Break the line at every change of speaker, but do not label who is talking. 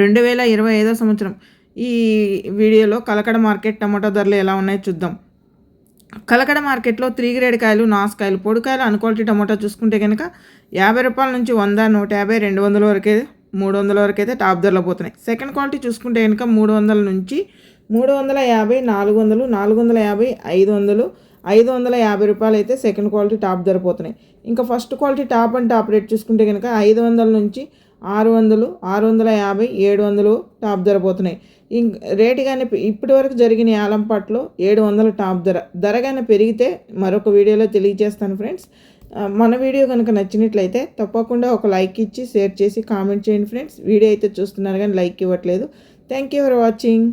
రెండు వేల ఇరవై ఐదో సంవత్సరం. ఈ వీడియోలో కలకడ మార్కెట్ టమాటో ధరలు ఎలా ఉన్నాయో చూద్దాం. కలకడ మార్కెట్లో త్రీ గ్రేడ్ కాయలు నాసుకాయలు పొడికాయలు అన్క్వాలిటీ టమాటా చూసుకుంటే కనుక యాభై రూపాయల నుంచి వంద నూట యాభై రెండు వందల వరకే మూడు వందల వరకు అయితే టాప్ ధరలో పోతున్నాయి. సెకండ్ క్వాలిటీ చూసుకుంటే కనుక మూడు వందల నుంచి మూడు వందల యాభై నాలుగు వందలు నాలుగు వందల యాభై ఐదు వందలు ఐదు వందల యాభై రూపాయలు అయితే సెకండ్ క్వాలిటీ టాప్ ధర పోతున్నాయి. ఇంకా first quality top and top rate చూసుకుంటే కనుక ఐదు వందల నుంచి ఆరు వందలు ఆరు వందల యాభై ఏడు వందలు టాప్ ధర పోతున్నాయి. ఇంక రేటు కానీ ఇప్పటి వరకు జరిగిన ఆలంపాట్లో ఏడు వందల టాప్ ధర. ధర కానీ పెరిగితే మరొక వీడియోలో తెలియజేస్తాను ఫ్రెండ్స్. మన వీడియో కనుక నచ్చినట్లయితే తప్పకుండా ఒక లైక్ ఇచ్చి షేర్ చేసి కామెంట్ చేయండి ఫ్రెండ్స్. వీడియో అయితే చూస్తున్నారు కానీ లైక్ ఇవ్వట్లేదు. Thank you for watching.